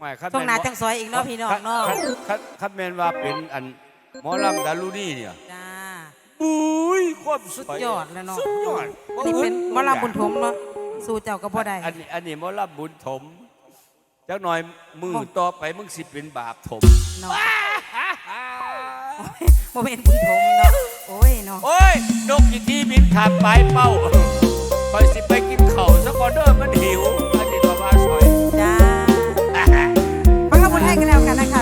ไม่ครับช่วงหน้าจังซอยอีกเนาะพี่น้องเนาะคัดคัดแมนว่าเป็นอันหมอลำดารุนี่เนี่ยจ้าบุ้ยความสุดยอดแล้วเนาะสุดยอดนี่เป็นหมอลำบุญถมเนาะสู่เจ้าก็บ่ได้อันนี้อันนี้หมอลำบุญถมจักหน่อยมือต่อไปมึงสิเป็นบาปถมเนาะโมเมนบุญถมเนาะโอ้ยเนาะโอ้ยนกอีกทีบินขาดปลายเป้าคอยสิไปกินเข่าวสักก่อนเด้อมันหิว เราบุญให้กันแล้วกันนะคะ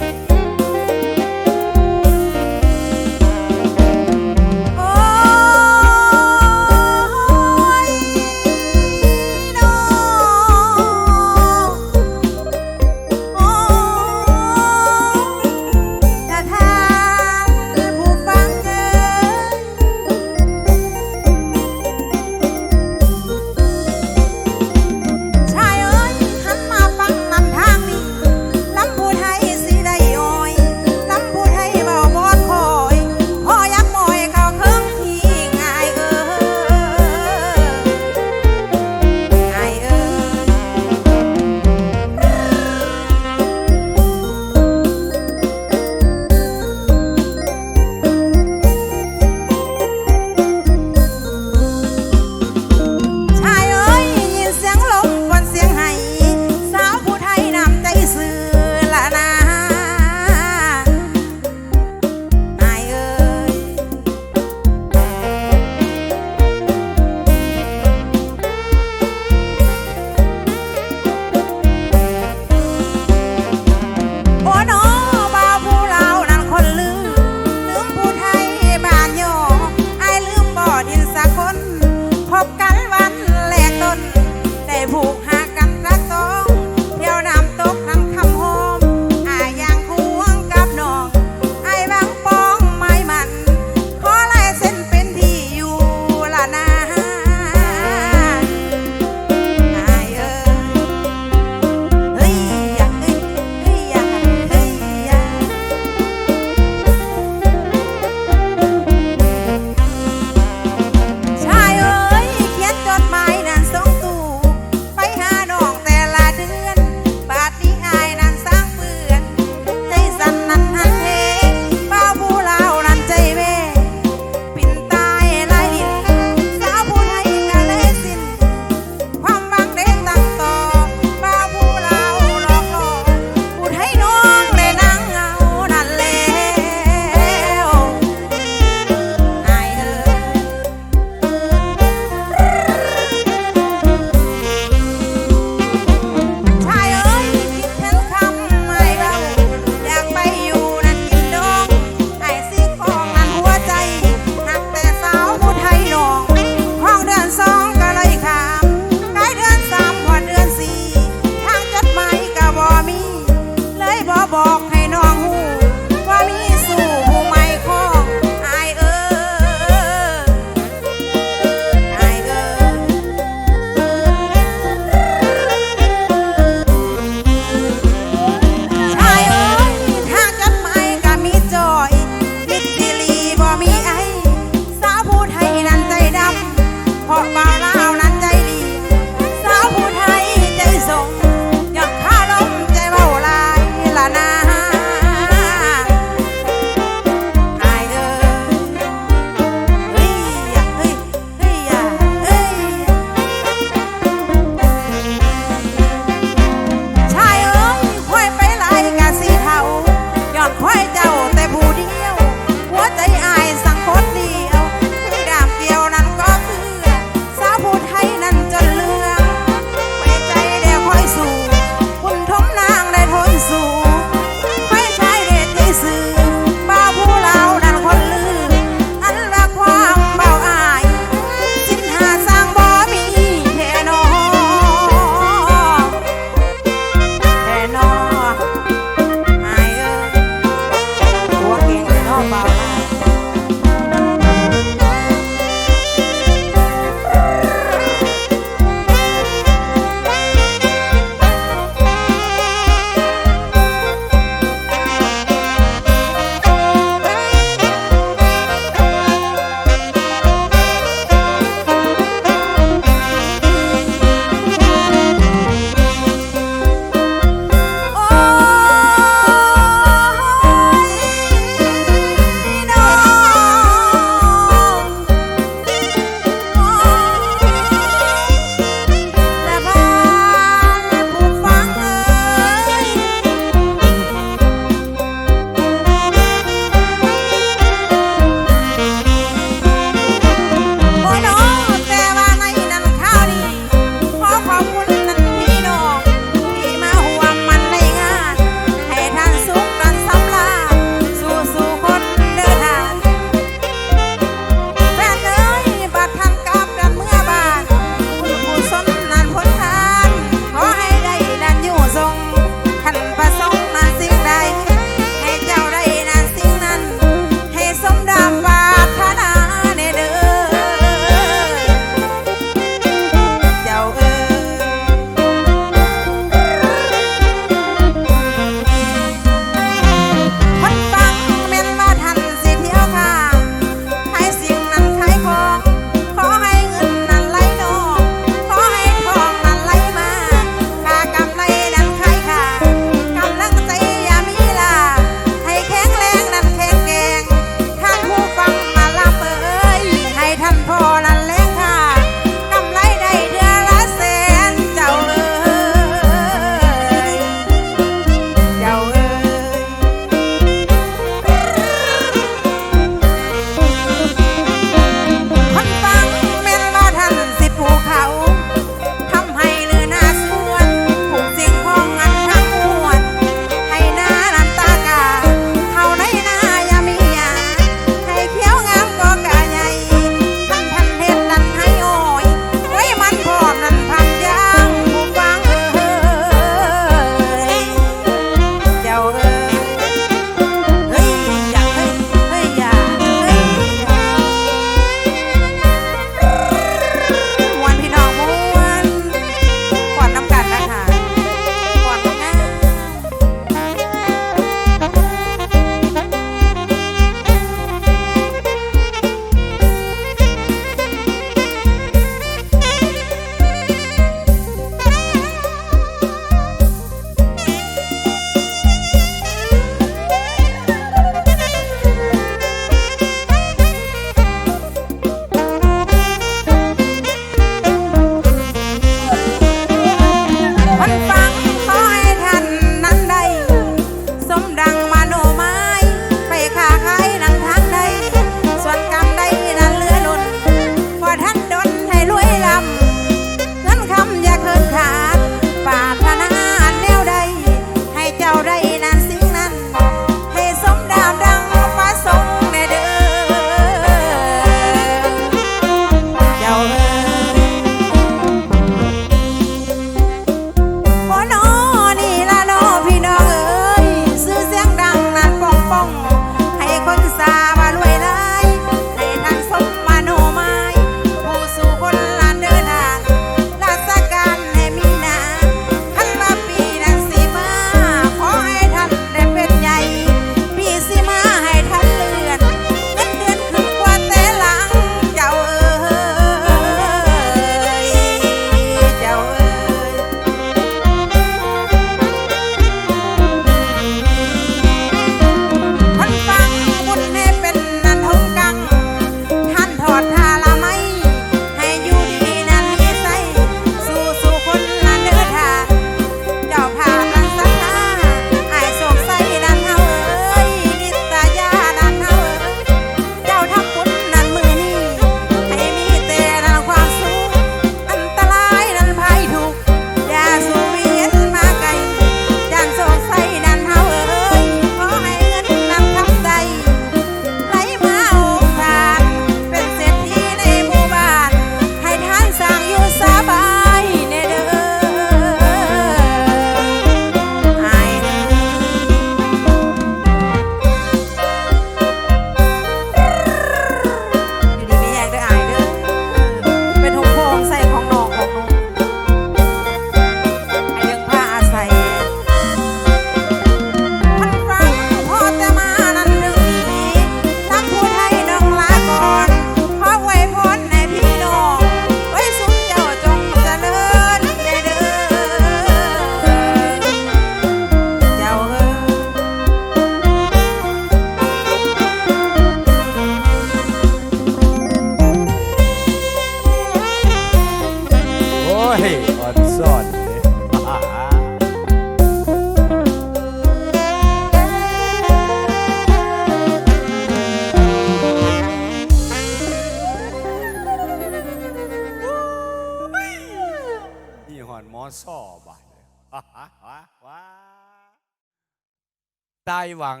หวัง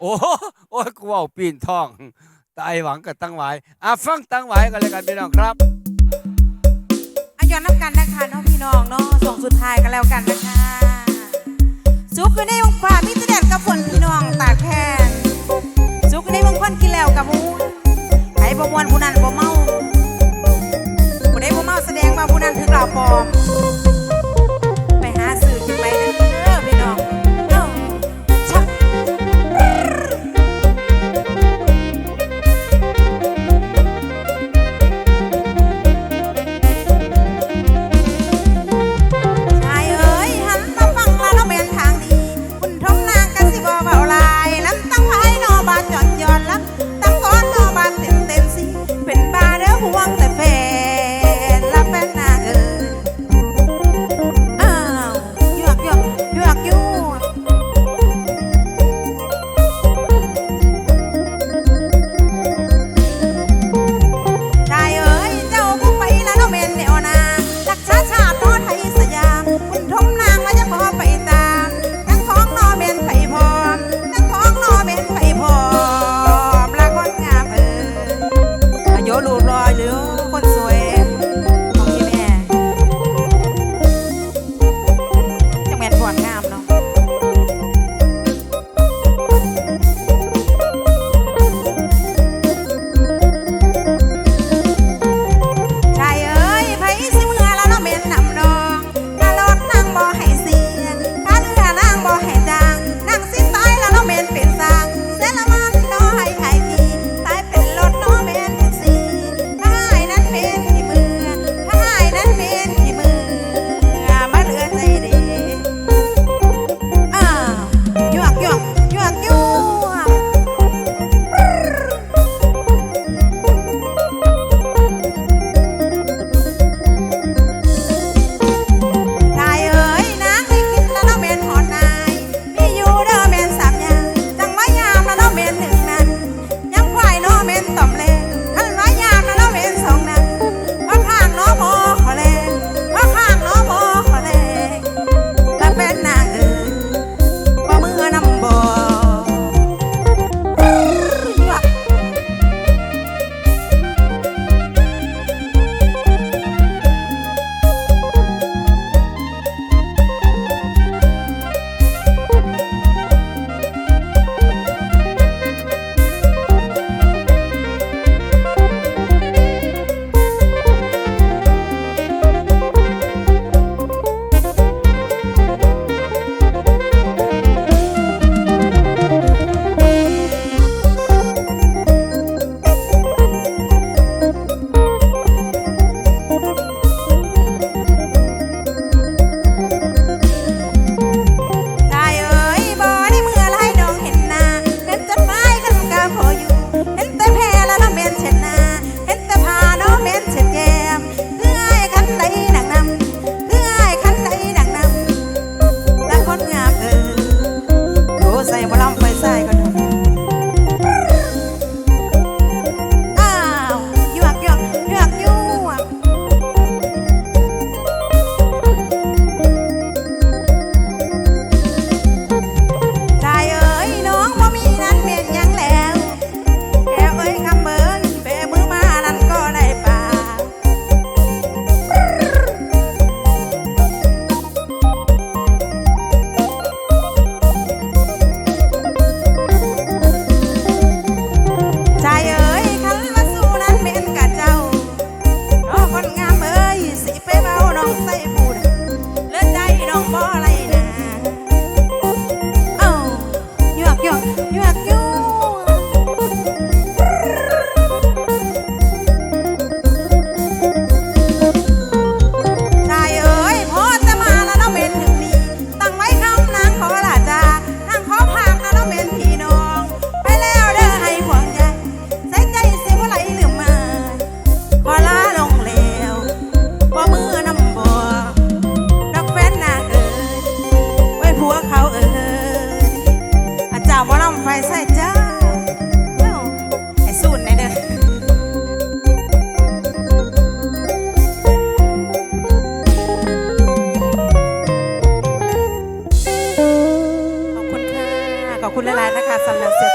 โอ้โหโอ้กูเอาปีนทอง ตายหวังกับตั้งไว้อะฟังตั้งไว้กันเลยกันพี่น้องครับอายอนน้ำกันนะคะน้องพี่น้องเนาะส่งสุดท้ายกันแล้วกันนะคะสุกอยู่ในวงฟ้ามิตรแดดกับฝนพี่น้องตากแทนสุกอยู่ในวงควันกินแล้วกับมูไอ้บ่มวนผู้นั้นบ่เมาผู้ใดบ่เมาแสดงว่าผู้นั้นถือเหล่าปลอม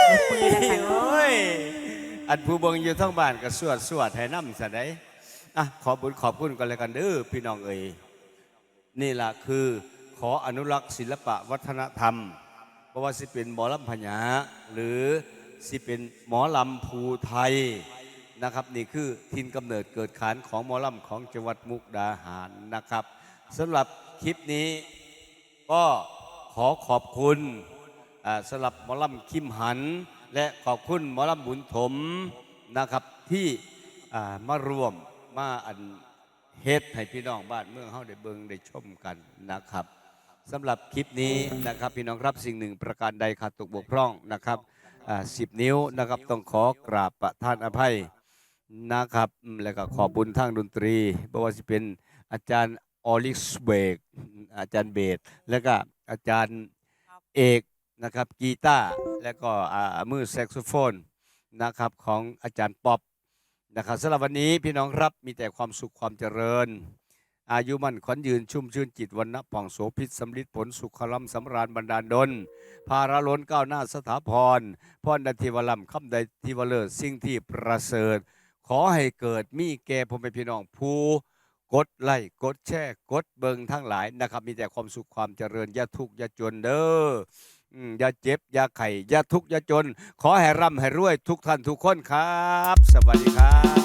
สันแล้วเสร็จหรือปืนนะคะโอ้ยอันผู้เบิงอยู่ทั้งบ้านก็สวดสวดให้น้ำสะไดอะขอบุญขอบคุณกันเลยกันเด้อพี่น้องเอ๋ยนี่ล่ะคือขออนุรักษ์ศิลปะวัฒนธรรมเพราะว่าสิเป็นหมอลำพญาหรือสิเป็นหมอลำภูไทยนะครับ นี่คือทินกำเนิดเกิดขานของหมอลำของจังหวัดมุกดาหารนะครับสำหรับคลิปนี้ก็ขอขอบคุณอ่า สำหรับหมอลำคิมหัน และขอบคุณหมอลำบุญถมนะครับที่มารวมมาอันเฮ็ดให้พี่น้องบ้านเมืองเฮาได้เบิงได้ชมกันนะครับสำหรับคลิปนี้นะครับพี่น้องครับสิ่งหนึ่งประการใดขาดตกบกพร่องนะครับสิบนิ้วนะครับต้องขอกราบประทานอภัยนะครับแล้วก็ขอบบุญทางดนตรีเพราะว่าสิเป็นอาจารย์ออลิสเบกอาจารย์เบสแล้วก็อาจารย์เอก นะครับกีตาร์แล้วก็มือแซกโซโฟนนะครับของอาจารย์ป๊อปนะครับสำหรับวันนี้พี่น้องครับมีแต่ความสุขความเจริญ อายุมั่นขวัญยืนชุ่มชื่นจิตวันนะป่องโสพิษสำลิดผลสุขลัมสำราญบรรดาลดลภาระล้นก้าวหน้าสถาพรพรดันทิวลัมคำใดทิวเลอร์สิ่งที่ประเสริฐ ขอให้เกิดมีแก่พ่อแม่พี่น้องผู้กดไลค์กดแชร์กดเบิงทั้งหลายนะครับ มีแต่ความสุขความเจริญอย่าทุกข์อย่าจนเด้อ ย่าเจ็บอย่าไข่อย่าทุกข์อย่าจน ขอให้ร่ำให้รวยทุกท่านทุกคนครับ สวัสดีครับ